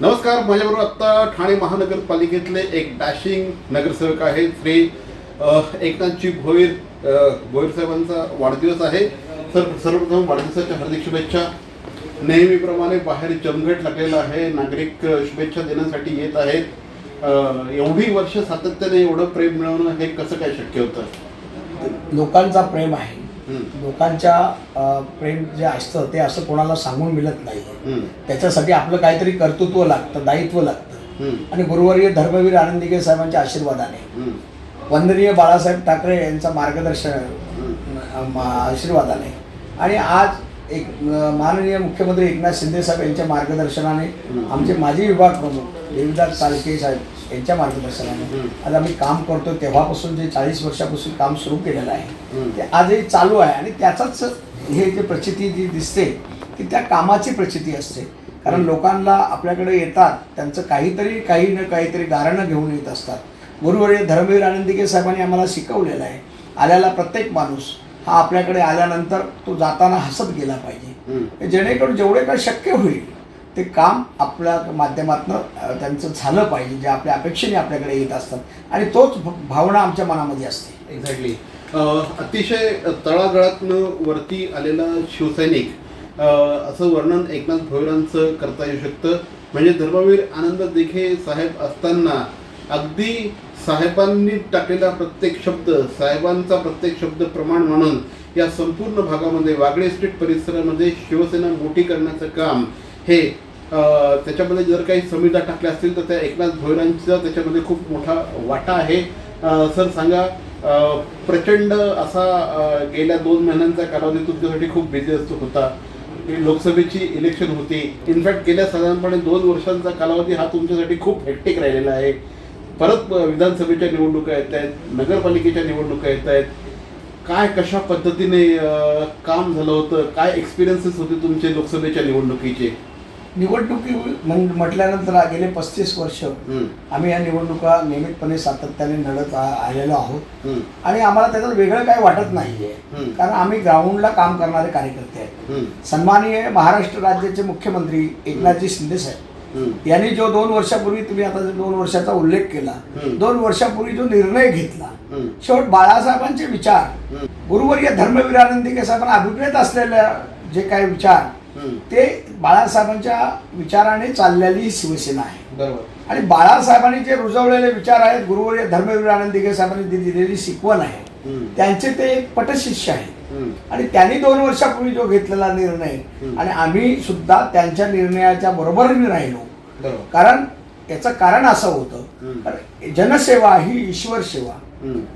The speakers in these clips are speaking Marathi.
नमस्कार माझ्याबरोबर आत्ता ठाणे महानगरपालिकेतले एक डॅशिंग नगरसेवक आहे श्री एकनाथजी भोईर भोईर साहेबांचा वाढदिवस आहे. सर सर्वप्रथम वाढदिवसाच्या हार्दिक शुभेच्छा. नेहमीप्रमाणे बाहेर जमघट लागलेला आहे. नागरिक शुभेच्छा देण्यासाठी येत आहेत. एवढी वर्ष सातत्याने एवढं प्रेम मिळवणं हे कसं काय शक्य होतं? लोकांचा प्रेम आहे. लोकांच्या प्रेम जे असतं ते असं कोणाला सांगून मिळत नाही. त्याच्यासाठी आपलं काहीतरी कर्तृत्व लागतं दायित्व लागतं. आणि गुरुवर्य धर्मवीर आनंदीगे साहेबांच्या आशीर्वादाने. वंदनीय बाळासाहेब ठाकरे यांचा मार्गदर्शन आशीर्वादाने. आणि आज एक माननीय मुख्यमंत्री एकनाथ शिंदे साहेब यांच्या मार्गदर्शनाने. आमचे माजी विभाग प्रमुख देवीदास चालके साहेब यांच्या मार्गदर्शनाने. आज आम्ही काम करतो तेव्हापासून जे चाळीस वर्षापासून काम सुरू केलेलं आहे. ते आजही चालू आहे आणि त्याचाच हे जे प्रचिती जी दिसते की त्या कामाची प्रचिती असते कारण लोकांना आपल्याकडे येतात त्यांचं काहीतरी काही ना काहीतरी गारणं घेऊन येत असतात गुरुवर्य धर्मवीर आनंदिके साहेबांनी आम्हाला शिकवलेलं आहे आल्याला प्रत्येक माणूस हा आपल्याकडे आल्यानंतर तो जाताना हसत गेला पाहिजे. जेणेकरून जेवढे काही शक्य होईल ते काम आपल्या माध्यमातून त्यांचं झालं पाहिजे जे आपल्या अपेक्षेने आपल्याकडे येत असतात. आणि तोच भावना आमच्या मनामध्ये असते. एक्झॅक्टली अतिशय तळागळातनं वरती आलेला शिवसैनिक असं वर्णन एकनाथ भोईरांचं करता येऊ शकतं. म्हणजे धर्मवीर आनंद देखे साहेब असताना अगदी साहेबांनी टाकलेला प्रत्येक शब्द साहेबांचा प्रत्येक शब्द प्रमाण म्हणून या संपूर्ण भागामध्ये वागळे स्ट्रीट परिसरामध्ये शिवसेना मोठी करण्याचं काम हे त्याच्यामध्ये जर काही संविधा टाकल्या असतील तर त्या एकनाथ भोईरांचा त्याच्यामध्ये खूप मोठा वाटा आहे. सर सांगा प्रचंड असा गेल्या दोन महिन्यांचा कालावधी तुमच्यासाठी खूप बिझी असतो होता. लोकसभेची इलेक्शन होती. इनफॅक्ट गेल्या साधारणपणे दोन वर्षांचा कालावधी हा तुमच्यासाठी खूप हॅक्टिक राहिलेला आहे. परत विधानसभेच्या निवडणुका येत आहेत नगरपालिकेच्या निवडणुका येत आहेत. काय कशा पद्धतीने काम झालं होतं? काय एक्सपिरियन्सेस होते तुमचे लोकसभेच्या निवडणुकीचे? निवडणुकी म्हण- म्हटल्यानंतर गेले पस्तीस वर्ष आम्ही या निवडणुका नियमितपणे सातत्याने लढत आ- आलेलो आहोत. आणि आम्हाला त्याच्यात वेगळं काही वाटत नाहीये. कारण आम्ही ग्राउंडला काम करणारे कार्यकर्ते आहेत. सन्माननीय महाराष्ट्र राज्याचे मुख्यमंत्री एकनाथजी शिंदे साहेब. यांनी जो दोन वर्षापूर्वी तुम्ही आता जो दोन वर्षाचा उल्लेख केला. दोन वर्षापूर्वी जो निर्णय घेतला शेवट बाळासाहेबांचे विचार गुरुवर्य धर्मवीरानंदी साहेबांना अभिप्रेत असलेल्या जे काही विचार. ते बाळासाहेबांच्या विचाराने चाललेली ही शिवसेना आहे. बरोबर. आणि बाळासाहेबांनी जे रुजवलेले विचार आहेत गुरुवर्य धर्मवीर आनंदिके साहेबांनी जी दिलेली शिकवण आहे त्यांचे ते एक पटशिष्य आहेत आणि त्यांनी दोन वर्षापूर्वी जो घेतलेला निर्णय. आणि आम्ही सुद्धा त्यांच्या निर्णयाच्या बरोबरीने राहिलो. बरोबर. कारण याचं कारण असं होतं जनसेवा ही ईश्वर सेवा.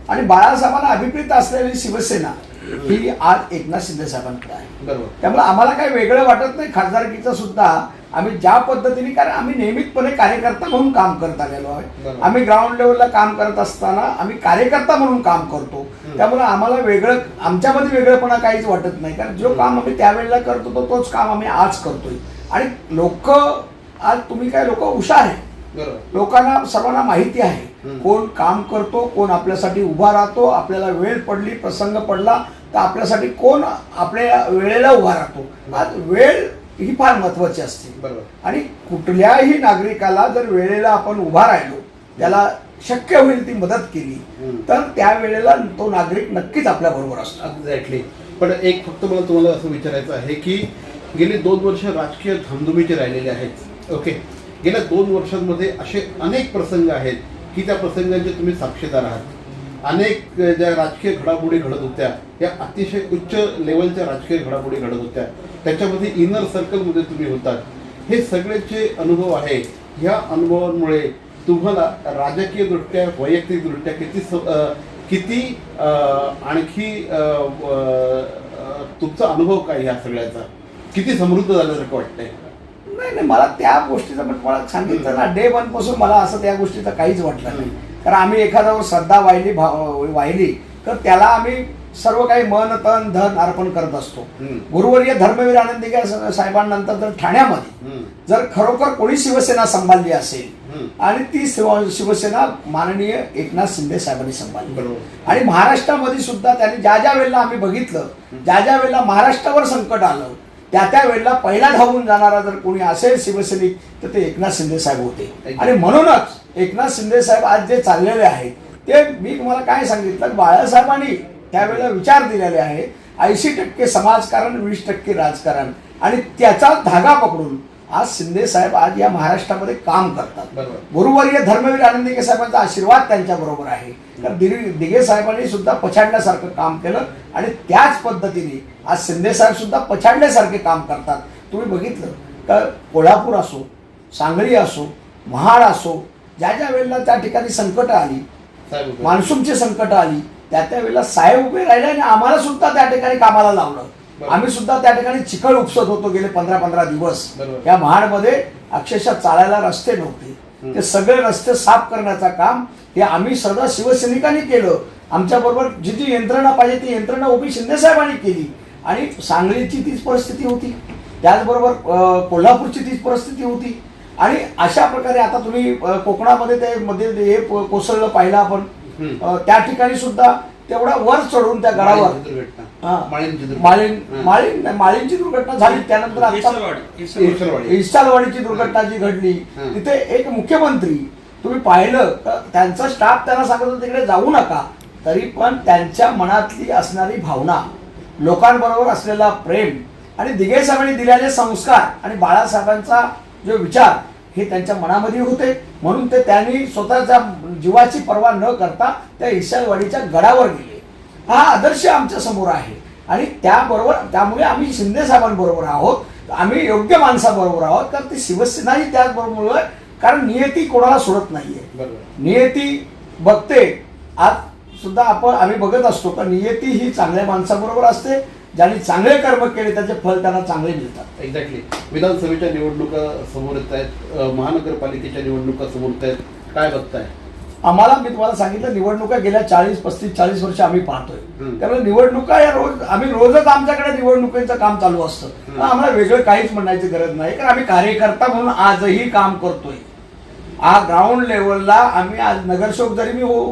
आणि बाळासाहेबांना अभिप्रेत असलेली शिवसेना ही आज एकनाथ शिंदे साहेबांकडे आहे. बरोबर. त्यामुळे आम्हाला काही वेगळं वाटत नाही. खासदारकीचं सुद्धा आम्ही ज्या पद्धतीने कारण आम्ही नियमितपणे कार्यकर्ता म्हणून काम करत आलेलो आहे. बरोबर. आम्ही ग्राउंड लेवलला काम करत असताना आम्ही कार्यकर्ता म्हणून काम करतो. त्यामुळे आम्हाला वेगळं आमच्यामध्ये वेगळंपणा काहीच वाटत नाही. कारण जो काम आम्ही त्यावेळेला करतो तो तोच काम आम्ही आज करतोय. आणि लोक आज तुम्ही काय लोक हुशार आहे बरोबर. लोकांना सर्वांना माहिती आहे. कोण काम करतो कोण आपल्यासाठी उभा राहतो आपल्याला वेळ पडली प्रसंग पडला तर आपल्यासाठी कोण आपल्या वेळेला उभा राहतो. आज वेळ ही फार महत्वाची असते. बरोबर. आणि कुठल्याही नागरिकाला जर वेळेला आपण उभा राहिलो त्याला शक्य होईल ती मदत केली. तर त्या वेळेला तो नागरिक नक्कीच आपल्या बरोबर असतो. एक्झॅक्टली पण एक फक्त मला तुम्हाला असं विचारायचं आहे की गेली दोन वर्ष राजकीय धामधुमीचे राहिलेले आहेत. ओके गेल्या दोन वर्षांमध्ये असे अनेक प्रसंग आहेत की त्या प्रसंगांचे तुम्ही साक्षीदार आहात. अनेक ज्या राजकीय घडामोडी घडत होत्या या अतिशय उच्च लेवलच्या राजकीय घडामोडी घडत होत्या. त्याच्यामध्ये इनर सर्कलमध्ये तुम्ही होतात. हे सगळे जे अनुभव आहे. ह्या अनुभवांमुळे तुम्हाला राजकीयदृष्ट्या वैयक्तिकदृष्ट्या किती किती आणखी तुमचा अनुभव काय ह्या सगळ्याचा? किती समृद्ध झाल्यासारखं वाटतंय? नाही नाही मला त्या गोष्टीचं पण मला सांगितलं ना डे वनपासून मला असं त्या गोष्टीचं काहीच वाटलं नाही. कारण आम्ही एखाद्यावर श्रद्धा वाहिली वाहिली तर त्याला आम्ही सर्व काही मन तन धन अर्पण करत असतो. गुरुवर्य धर्मवीर आनंदी साहेबांनंतर जर ठाण्यामध्ये जर खरोखर कोणी शिवसेना संभाळली असेल. आणि ती शिव- शिवसेना माननीय एकनाथ शिंदे साहेबांनी संभाळली आणि महाराष्ट्रामध्ये सुद्धा त्यांनी ज्या ज्या वेळेला आम्ही बघितलं ज्या ज्या वेळेला महाराष्ट्रावर संकट आलं त्या त्या वेळेला पहिला धावून जाणारा जर कोणी असेल शिवसैनिक तर ते एकनाथ शिंदे साहेब होते. आणि म्हणूनच एकनाथ शिंदे साहेब आज जे चाललेले आहेत ते मी तुम्हाला काय सांगितलं बाळासाहेबांनी त्यावेळेला विचार दिलेले आहे ऐंशी टक्के समाजकारण वीस टक्के राजकारण. आणि त्याचा धागा पकडून आज शिंदे साहेब आज या महाराष्ट्रामध्ये काम करतात बरोबर गुरुवर्य धर्मवीर आनंदीके साहेबांचा आशीर्वाद त्यांच्या बरोबर आहे तर दिग- दिघे साहेबांनी सुद्धा पछाडण्यासारखं काम केलं आणि त्याच पद्धतीने आज शिंदे साहेब सुद्धा पछाडण्यासारखे काम करतात तुम्ही बघितलं का कोल्हापूर असो सांगली असो महाड असो ज्या ज्या वेळेला त्या ठिकाणी संकट आली. मान्सूनची संकट आली त्या त्या वेळेला साहेब उभे राहिले आणि आम्हाला सुद्धा त्या ठिकाणी कामाला लावलं. आम्ही सुद्धा त्या ठिकाणी चिखल उपसत होतो गेले पंधरा पंधरा दिवस. या महाडमध्ये अक्षरशः चालायला रस्ते नव्हते. ते सगळे रस्ते साफ करण्याचं काम हे आम्ही सगळं शिवसैनिकांनी केलं. आमच्या बरोबर जी जी यंत्रणा पाहिजे ती यंत्रणा उभी शिंदे साहेबांनी केली. आणि सांगलीची तीच परिस्थिती होती. त्याचबरोबर कोल्हापूरची तीच परिस्थिती होती. आणि अशा प्रकारे आता तुम्ही कोकणामध्ये ते मध्ये हे कोसळलं पाहिलं आपण. त्या ठिकाणी सुद्धा तेवढा वर चढून त्या गडावर. माळींची दुर्घटना. माळींची झाली त्यानंतर आता. इस्टालवाडीची दुर्घटना जी घडली. तिथे एक मुख्यमंत्री तुम्ही पाहिलं तर त्यांचा स्टाफ त्यांना सांगत तिकडे जाऊ नका. तरी पण त्यांच्या मनातली असणारी भावना लोकांबरोबर असलेला प्रेम आणि दिघे साहेबांनी दिलेले संस्कार आणि बाळासाहेबांचा जो विचार हे त्यांच्या मनामध्ये होते म्हणून ते त्यांनी स्वतःच्या जीवाची पर्वा न करता त्या इशालवाडीच्या गडावर गेले. हा आदर्श आमच्यासमोर आहे. आणि त्याबरोबर त्यामुळे आम्ही शिंदे साहेबांबरोबर आहोत. आम्ही योग्य माणसाबरोबर आहोत. कारण ती शिवसेनाही त्याचबरोबर आहे. कारण नियती कोणाला सोडत नाहीये. नियती बघते. आज सुद्धा आपण आम्ही बघत असतो का नियती ही चांगल्या माणसाबरोबर असते. ज्यांनी चांगले कर्म केले त्याचे फल त्यांना चांगले मिळतात. एक्झॅक्टली विधानसभेच्या निवडणुका समोर येत आहेत. महानगरपालिकेच्या निवडणुका समोर येत आहेत. काय बघताय? आम्हाला मी तुम्हाला सांगितलं निवडणुका गेल्या चाळीस पस्तीस चाळीस वर्ष आम्ही पाहतोय. त्यामुळे निवडणुका या रोज आम्ही रोजच आमच्याकडे निवडणुकीचं काम चालू असतं. आम्हाला वेगळं काहीच म्हणायची गरज नाही कारण आम्ही कार्यकर्ता म्हणून आजही काम करतोय. आ ग्राउंड लेवलला आम्ही आज नगरसेवक जरी मी हो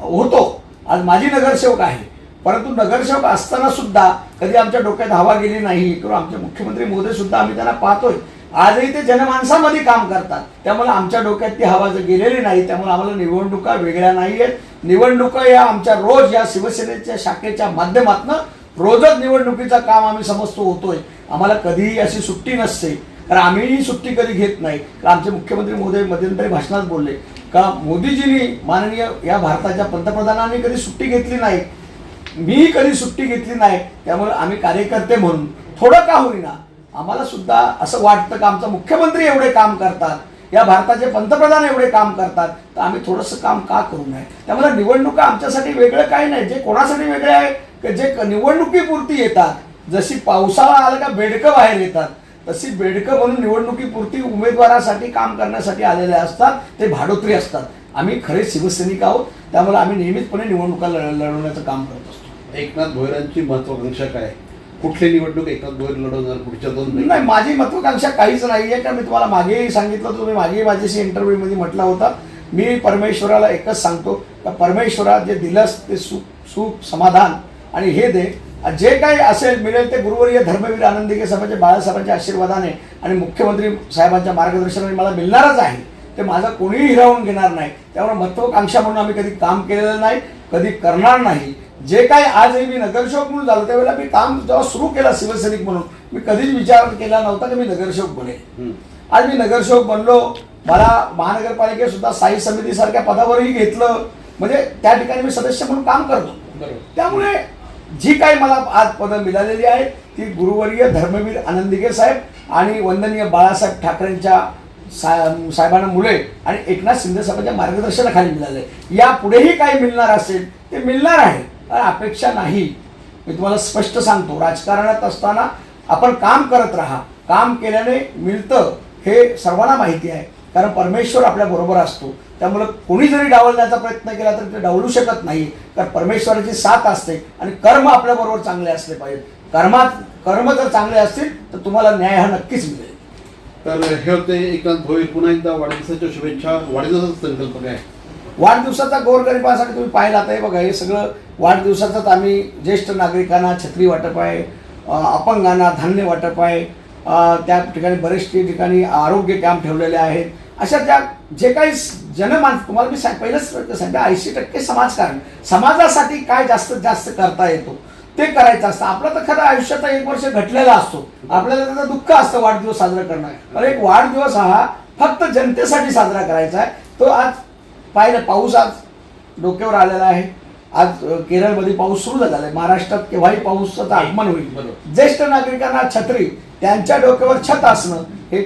होतो आज माझी नगरसेवक आहे. परंतु नगरसेवक असताना सुद्धा कधी आमच्या डोक्यात हवा गेली नाही किंवा आमचे मुख्यमंत्री मोदी सुद्धा आम्ही त्यांना पाहतोय. आजही ते जनमानसामध्ये काम करतात. त्यामुळे आमच्या डोक्यात ती हवा जर गेलेली नाही त्यामुळे आम्हाला निवडणुका वेगळ्या नाही आहेत निवडणुका या आमच्या रोज या शिवसेनेच्या शाखेच्या माध्यमातून रोजच निवडणुकीचं काम आम्ही समजतो होतोय. आम्हाला कधीही अशी सुट्टी नसते. कारण आम्हीही सुट्टी कधी घेत नाही. कारण आमचे मुख्यमंत्री मोदी मध्यंतरी भाषणात बोलले का मोदीजींनी माननीय या भारताच्या पंतप्रधानांनी कधी सुट्टी घेतली नाही? मी कधी सुट्टी घेतली नाही त्यामुळे आम्ही कार्यकर्ते म्हणून. थोडं का होईना आम्हाला सुद्धा असं वाटतं का आमचा मुख्यमंत्री एवढे काम करतात या भारताचे पंतप्रधान एवढे काम करतात तर आम्ही थोडंसं काम का करू नये? त्यामुळे निवडणुका आमच्यासाठी वेगळं काही नाही जे कोणासाठी वेगळे आहे की जे निवडणुकीपुरती येतात. जशी पावसाळा आला का बेडकं बाहेर येतात तशी बेडकं म्हणून निवडणुकीपुरती उमेदवारासाठी काम करण्यासाठी आलेले असतात ते भाडोत्री असतात. आम्ही खरे शिवसैनिक आहोत त्यामुळे आम्ही नियमितपणे निवडणुका लढवण्याचं काम करतो. एकनाथ भोयरांची महत्वाकांक्षा काय? कुठली निवडणूक एकनाथ भोयर लढवणार? पुढच्या दोन नाही माझी महत्वाकांक्षा काहीच नाही आहे कारण मी तुम्हाला मागेही सांगितलं तुम्ही मागेही माझ्याशी इंटरव्ह्यूमध्ये म्हटला होता. मी परमेश्वराला एकच सांगतो का परमेश्वरा जे दिलंस ते सुख सुख समाधान आणि हे दे. जे काही असेल मिळेल ते गुरुवर्य धर्मवीर आनंदीके साहेबांच्या बाळासाहेबांच्या आशीर्वादाने आणि मुख्यमंत्री साहेबांच्या मार्गदर्शनाने मला मिळणारच आहे. ते माझं कोणीही हिरावून घेणार नाही. त्यामुळे महत्वाकांक्षा म्हणून आम्ही कधी काम केलेलं नाही. कधी करणार नाही. जे काही आजही मी नगरसेवक म्हणून झालो त्यावेळेला मी काम जेव्हा सुरू केलं शिवसैनिक म्हणून मी कधीच विचार केला नव्हता की मी नगरसेवक बनेल. आज मी नगरसेवक बनलो मला महानगरपालिकेत सुद्धा स्थायी समितीसारख्या पदावरही घेतलं. म्हणजे त्या ठिकाणी मी सदस्य म्हणून काम करतो. त्यामुळे जी काही मला आज पदं मिळालेली आहेत ती गुरुवर्य धर्मवीर आनंदिके साहेब आणि वंदनीय बाळासाहेब ठाकरेंच्या सा- साहेबांना मुले आणि एकनाथ शिंदे साहेबांच्या मार्गदर्शनाखाली मिळालं. या पुढेही काही मिळणार असेल ते मिळणार आहे आणि अपेक्षा नाही. मी तुम्हाला स्पष्ट सांगतो राजकारणात असताना आपण काम करत राहा. काम केल्याने मिळतं हे सर्वांना माहिती आहे. कारण परमेश्वर आपल्या बरोबर असतो. त्यामुळं कोणी जरी डावलण्याचा प्रयत्न केला तर ते डावलू शकत नाही. कारण परमेश्वराची साथ असते आणि कर्म आपल्याबरोबर चांगले असले पाहिजेत. कर्मात कर्म जर चांगले असतील तर तुम्हाला न्याय हा नक्कीच मिळेल. तर हे होते एकनाथ भोईर पुन्हा एकदा वाढदिवसाच्या शुभेच्छा. वाढदिवसाचा संकल्प काय? वाढदिवसाचा गोरगरिबासाठी तुम्ही पाहिला आता हे बघा हे सगळं वाढदिवसाचाच आम्ही ज्येष्ठ नागरिकांना छत्री वाटप आहे अपंगांना धान्य वाटप आहे त्या ठिकाणी बरेचशे ठिकाणी आरोग्य कॅम्प ठेवलेले आहेत. अशा त्या जे काही जनमान तुम्हाला मी सांग पहिलंच सांगितलं ऐंशी टक्के समाजकारण समाजासाठी काय जास्तीत जास्त करता येतो? ते करायचं असतं. आपलं तर खरं आयुष्याचा एक वर्ष घटलेला असतो. आपल्याला त्याचं दुःख असतं वाढदिवस साजरा करणं पण एक वाढदिवस हा फक्त जनतेसाठी साजरा करायचा आहे. तो आज पाहिलं पाऊस आज डोक्यावर आलेला आहे. आज केरळमध्ये पाऊस सुरू झालेला आहे. महाराष्ट्रात केव्हाही पाऊसाचं आगमन होईल. ज्येष्ठ नागरिकांना छत्री त्यांच्या डोक्यावर छत असणं हे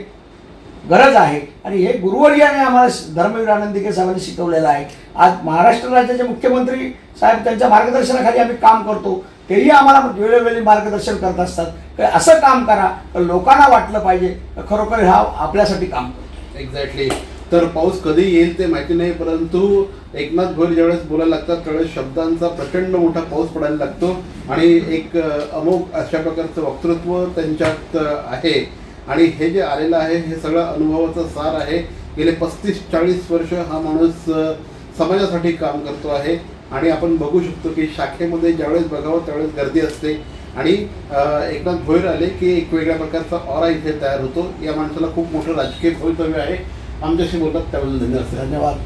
गरज आहे. आणि हे गुरुवर्याने आम्हाला धर्मवीर आनंदिके साहेबांनी शिकवलेलं आहे. आज महाराष्ट्र राज्याचे मुख्यमंत्री साहेब त्यांच्या मार्गदर्शनाखाली आम्ही काम करतो. तेही आम्हाला वेळोवेळी मार्गदर्शन करत असतात. की असं काम करा तर लोकांना वाटलं पाहिजे खरोखर हा आपल्यासाठी काम करतो. एक्झॅक्टली तर पाऊस कधी येईल ते माहिती नाही परंतु एकनाथ भोईर ज्यावेळेस बोलायला लागतात त्यावेळेस शब्दांचा प्रचंड मोठा पाऊस पडायला लागतो. आणि एक अमोक अशा प्रकारचं वक्तृत्व त्यांच्यात आहे. आणि हे जे आलेलं आहे हे सगळं अनुभवाचं सार आहे. गेले पस्तीस चाळीस वर्ष हा माणूस समाजासाठी काम करतो आहे. आणि आपण बघू शकतो की शाखेमध्ये ज्यावेळेस बघावं त्यावेळेस गर्दी असते. आणि एकदा एकनाथ भोईर आले की एक वेगळ्या प्रकारचा ऑरा इथे तयार होतो. या माणसाला खूप मोठं राजकीय भवितव्य आहे. आमच्याशी बोलतात त्याबद्दल धन्यवाद. धन्यवाद.